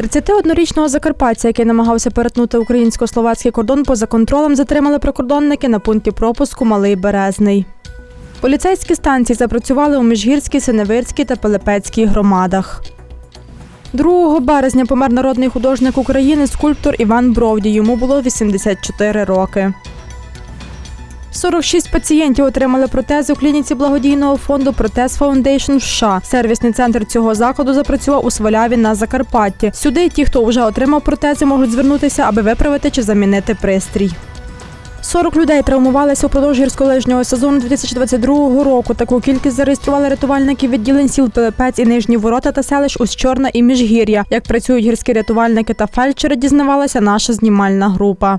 31-річного закарпатця, який намагався перетнути українсько-словацький кордон поза контролем, затримали прикордонники на пункті пропуску Малий Березний. Поліцейські станції запрацювали у Міжгірській, Синевирській та Пилипецькій громадах. 2 березня помер народний художник України, скульптор Іван Бровді. Йому було 84 роки. 46 пацієнтів отримали протези у клініці благодійного фонду Протез Фаундейшн США. Сервісний центр цього закладу запрацював у Сваляві на Закарпатті. Сюди ті, хто вже отримав протези, можуть звернутися, аби виправити чи замінити пристрій. 40 людей травмувалися упродовж гірськолижнього сезону 2022 року. Таку кількість зареєстрували рятувальники відділень сіл Пилипець і Нижні Ворота та селищ Ущорна і Міжгір'я. Як працюють гірські рятувальники та фельдшери, дізнавалася наша знімальна група.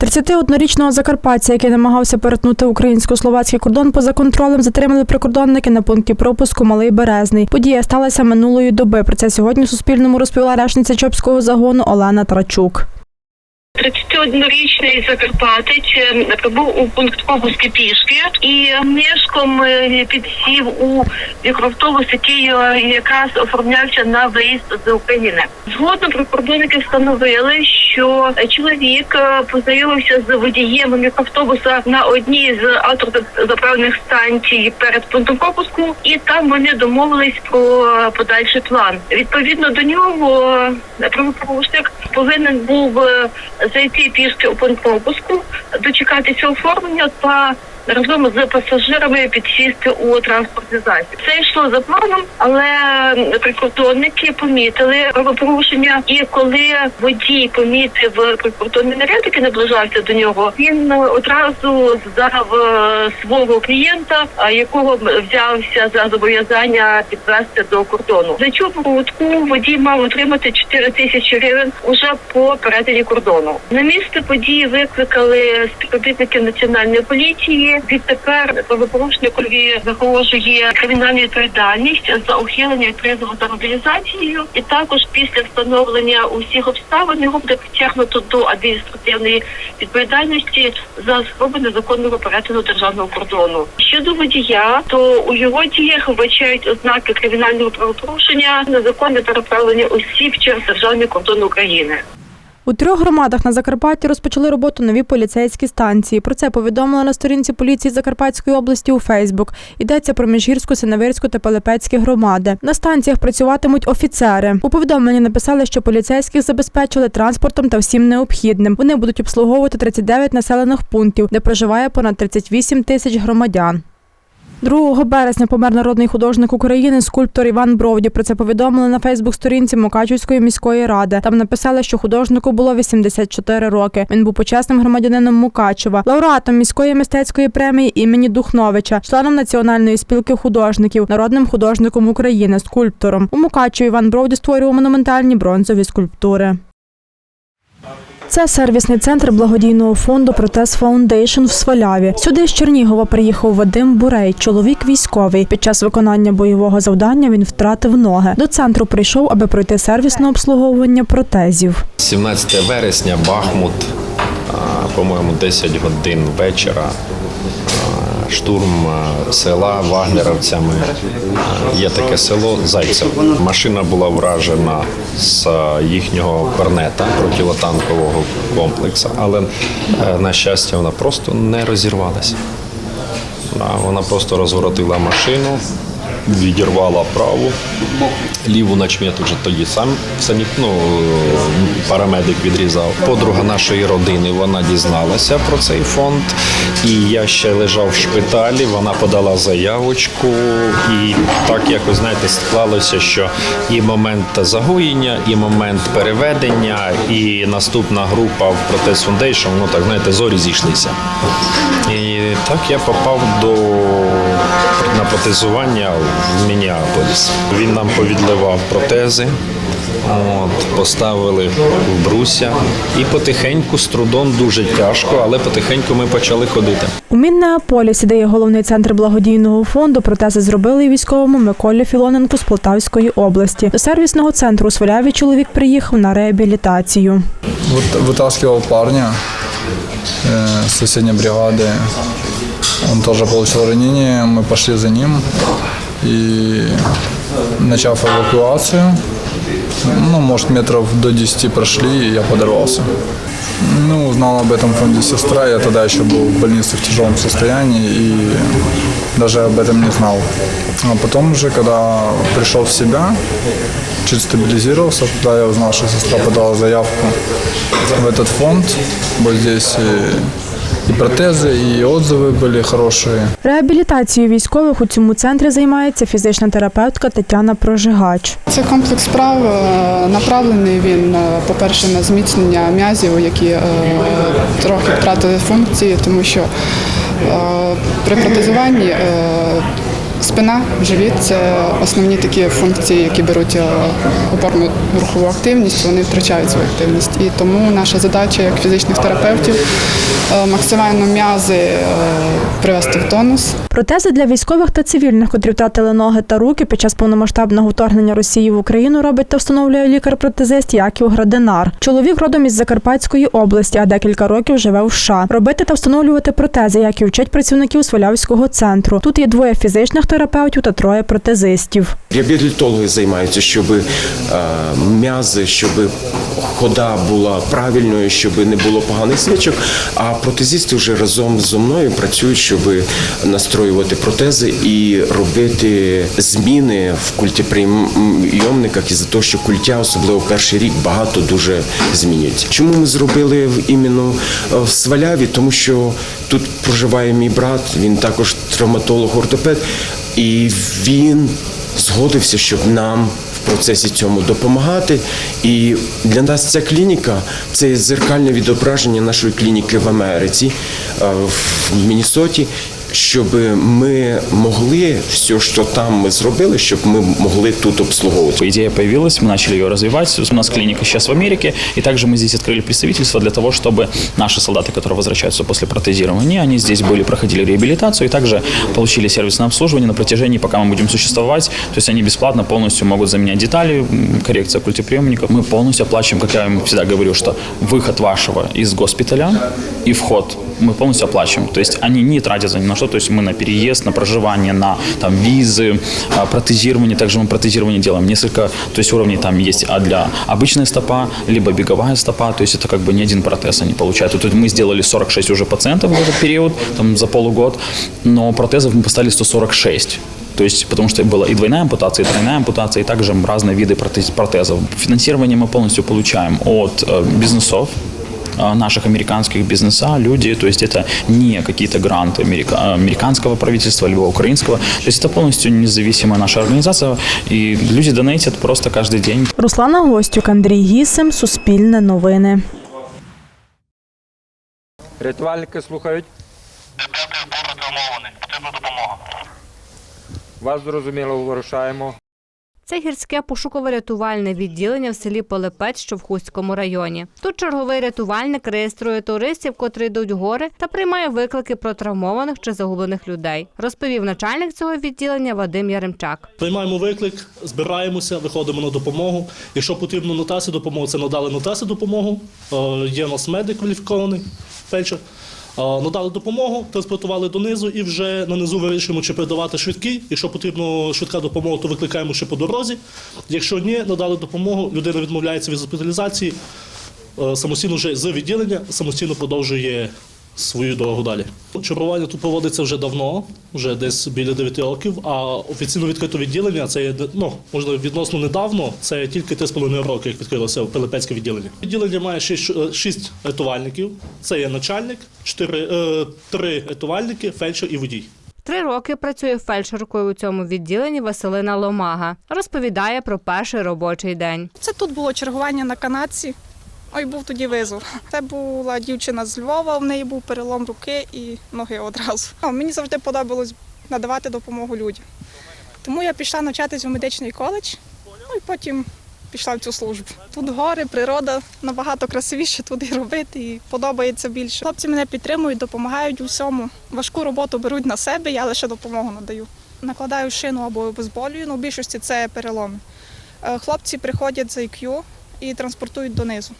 31-річного закарпатця, який намагався перетнути українсько-словацький кордон поза контролем, затримали прикордонники на пункті пропуску Малий Березний. Подія сталася минулої доби. Про це сьогодні Суспільному розповіла речниця Чопського загону Олена Трачук. 31-річний закарпатець е, прибув у пункт пропуску пішки і нишком е, підсів у мікроавтобус, який е, якраз оформлявся на виїзд з України. Згодом прикордонники встановили, що чоловік е, познайомився з водієм мікроавтобуса на одній з автозаправних станцій перед пунктом пропуску, і там вони домовились про подальший план. Відповідно до нього е, правопорушник повинен був е, зайти пішки у пункт пропуску, дочекатися оформлення та разом з пасажирами підсісти у транспортний засіб. Це йшло за планом, але прикордонники помітили правопорушення. І коли водій помітив прикордонний наряд, який наближався до нього, він одразу здав е, свого клієнта, якого взявся за зобов'язання підвести до кордону. За цю порудку водій мав отримати 4 тисячі гривень уже по перетині кордону. На місце події викликали співробітники національної поліції. Відтепер правопорушникові загрожує кримінальна відповідальність за ухилення від призову та мобілізацією, і також після встановлення усіх обставин його буде притягнуто до адміністративної відповідальності за спробу незаконного перетину державного кордону. Щодо водія, то у його діях вбачають ознаки кримінального правопорушення, незаконне переправлення осіб через державний кордон України. У трьох громадах на Закарпатті розпочали роботу нові поліцейські станції. Про це повідомили на сторінці поліції Закарпатської області у Фейсбук. Йдеться про Міжгірську, Синевирську та Пилипецькі громади. На станціях працюватимуть офіцери. У повідомленні написали, що поліцейських забезпечили транспортом та всім необхідним. Вони будуть обслуговувати 39 населених пунктів, де проживає понад 38 тисяч громадян. 2 березня помер народний художник України, скульптор Іван Бровді. Про це повідомили на Фейсбук-сторінці Мукачівської міської ради. Там написали, що художнику було 84 роки. Він був почесним громадянином Мукачева, лауреатом міської мистецької премії імені Духновича, членом національної спілки художників, народним художником України, скульптором. У Мукачеві Іван Бровді створював монументальні бронзові скульптури. Це сервісний центр благодійного фонду Протез Фаундейшн в Сваляві. Сюди з Чернігова приїхав Вадим Бурей, чоловік військовий. Під час виконання бойового завдання він втратив ноги. До центру прийшов, аби пройти сервісне обслуговування протезів. 17 вересня, Бахмут, по-моєму, 10 годин вечора. Штурм села вагнеровцями. Є таке село Зайцев. Машина була вражена з їхнього корнета противотанкового комплексу, але е, на щастя вона просто не розірвалася. Вона просто розворотила машину, відірвала праву, ліву начмет уже тоді сам сані, ну, парамедик відрізав. Подруга нашої родини вона дізналася про цей фонд. І я ще лежав в шпиталі, вона подала заявочку, і так якось знаєте, склалося, що і момент загоєння, і момент переведення, і наступна група в Протез Foundation, ну так знаєте, зорі зійшлися. І так я попав до на протезування в Мініаполіс. Він нам повідливав протези. От, поставили в бруся і потихеньку з трудом дуже тяжко, але потихеньку ми почали ходити. У Міннеаполісі, де є головний центр благодійного фонду, протези зробили і військовому Миколі Філоненку з Полтавської області. До сервісного центру у Сваляві чоловік приїхав на реабілітацію. Вот- вытаскивал парня э, с соседней бригады. Он тоже получил ранение. Мы пошли за ним и, начав эвакуацию, ну, может, метров до 10 прошли, и я подорвался. Ну, узнала об этом в фонде сестра, я тогда еще был в больнице в тяжелом состоянии и даже об этом не знал. А потом уже, когда пришел в себя, чуть стабилизировался, тогда я узнал, что сестра подала заявку в этот фонд. Вот здесь и, и протезы, и отзывы были хорошие. Реабілітацією військових у цьому центрі займається фізична терапевтка Тетяна Прожигач. Це комплекс справ е, направлений він, е, по-перше, на зміцнення м'язів, які е, трохи втратили функції, тому що е, при протезуванні е, спина, живіт це основні такі функції, які беруть е, опорну рухову активність, вони втрачають свою активність. І тому наша задача як фізичних терапевтів е, максимально м'язи е, привести в тонус. Протези для військових та цивільних, котрі втратили ноги та руки під час повномасштабного вторгнення Росії в Україну, робить та встановлює лікар-протезист Яків Градинар. Чоловік родом із Закарпатської області, а декілька років живе в США. Робити та встановлювати протези, як і вчать працівників Свалявського центру. Тут є двоє фізичних терапевтів та троє протезистів. Реабілітологи займаються, щоб е, м'язи, щоб хода була правильною, щоб не було поганих свічок. А протезисти вже разом зі мною працюють, щоб настроювати протези і робити зміни в культіприйомниках із-за того, що культя, особливо перший рік, багато дуже змінюється. Чому ми зробили іменно е, в Сваляві? Тому що тут проживає мій брат, він також травматолог-ортопед, і він згодився, щоб нам в процесі цьому допомагати. І для нас ця клініка це зеркальне відображення нашої клініки в Америці, е, в Міннесоті Щоб ми могли все, що там ми зробили, щоб ми могли тут обслуговувати. Идея появилась, мы начали ее развивать. У нас клиника сейчас в Америке, и также мы здесь открыли представительство для того, чтобы наши солдаты, которые возвращаются после протезирования, они здесь были, проходили реабилитацию и также получили сервисное обслуживание на протяжении, пока мы будем существовать. То есть они бесплатно полностью могут заменять детали, м, коррекция культиприемников. Мы полностью оплачиваем, как я им всегда говорю, что выход вашего из госпиталя и вход мы полностью оплачиваем. То есть они не тратятся ни на что, то есть мы на переезд, на проживание, на там визы, а, протезирование, также мы протезирование делаем несколько, то есть уровней там есть а для обычной стопа, либо беговая стопа, то есть это как бы не один протез они получают. Тут мы сделали 46 уже пациентов в этот период, там за полугод, но протезов мы поставили 146. То есть, потому что была и двойная ампутация, и тройная ампутация, и также разные виды протез- протезов. Финансирование мы полностью получаем от э, бизнесов, наших американских бизнеса, люди, то есть это не какие-то гранты америка- американского правительства, либо украинского, то есть это полностью независимая наша организация, и люди донатят просто каждый день. Руслана Гостюк, Андрій Гісим, Суспільне новини. Рятувальники слухають. Дебети збору травмований. Потрібна допомога. Вас зрозуміло, вирушаємо. Це гірське пошуково-рятувальне відділення в селі Полепець, що в Хустському районі. Тут черговий рятувальник реєструє туристів, котрі йдуть гори, та приймає виклики про травмованих чи загублених людей. Розповів начальник цього відділення Вадим Яремчак. Приймаємо виклик, збираємося, виходимо на допомогу. Якщо потрібно нотаси допомогу, це надали нотаси допомогу. Е, Є у нас медик кваліфікований фельдшер. Надали допомогу, транспортували донизу і вже на низу вирішуємо, чи передавати швидкий. Якщо потрібно швидка допомога, то викликаємо ще по дорозі. Якщо ні, надали допомогу, людина відмовляється від госпіталізації, е, самостійно вже з відділення, самостійно продовжує свою дорогу далі. Чергування тут проводиться вже давно, вже десь біля 9 років, а офіційно відкрите відділення це є, ну, можна відносно недавно, це тільки 3,5 роки, як відкрилося Пилипецьке відділення. Відділення має 6, рятувальників, це є начальник, 4, е, 3 рятувальники, фельдшер і водій. Три роки працює фельдшеркою у цьому відділенні Василина Ломага. Розповідає про перший робочий день. Це тут було чергування на канатці. Ой, був тоді визов. Це була дівчина з Львова, в неї був перелом руки і ноги одразу. Мені завжди подобалось надавати допомогу людям. Тому я пішла навчатись в медичний коледж, ну і потім пішла в цю службу. Тут гори, природа набагато красивіше туди робити і подобається більше. Хлопці мене підтримують, допомагають у всьому. Важку роботу беруть на себе, я лише допомогу надаю. Накладаю шину або обезболюю, ну в більшості це переломи. Е, Хлопці приходять за IQ і транспортують донизу.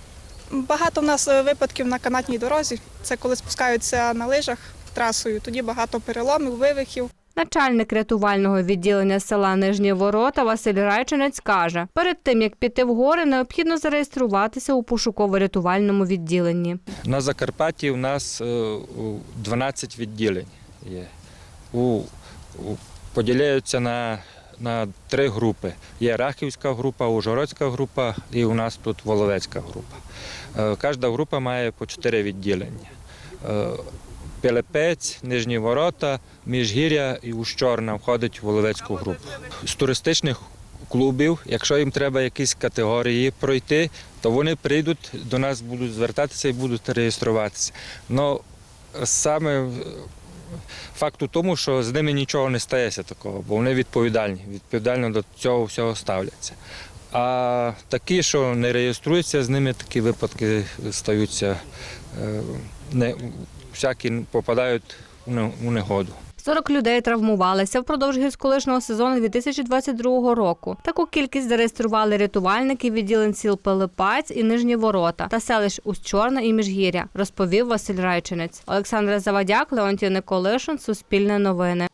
Багато в нас е, випадків на канатній дорозі. Це коли спускаються на лижах трасою. Тоді багато переломів, вивихів. Начальник рятувального відділення села Нижні Ворота Василь Райчинець каже, перед тим як піти в гори, необхідно зареєструватися у пошуково-рятувальному відділенні. На Закарпатті у нас е, у 12 відділень є. У, у, поділяються на, на три групи. Є Рахівська група, Ужгородська група і у нас тут Воловецька група. Е, Кожна група має по чотири відділення. Е, Пилипець, Нижні Ворота, Міжгір'я і Ущорна входить в Воловецьку групу. З туристичних клубів, якщо їм треба якісь категорії пройти, то вони прийдуть до нас, будуть звертатися і будуть реєструватися. Но саме факт у тому, що з ними нічого не стається такого, бо вони відповідальні, відповідально до цього всього ставляться. А такі, що не реєструються, з ними такі випадки стаються, е, не, всякі попадають у негоду. 40 людей травмувалися впродовж гірськолижного сезону 2022 року. Таку кількість зареєстрували рятувальники відділень сіл Пилипаць і Нижні Ворота та селищ Устчорна і Міжгір'я, розповів Василь Райчинець. Олександра Завадяк, Леонтій Николишин, Суспільне новини.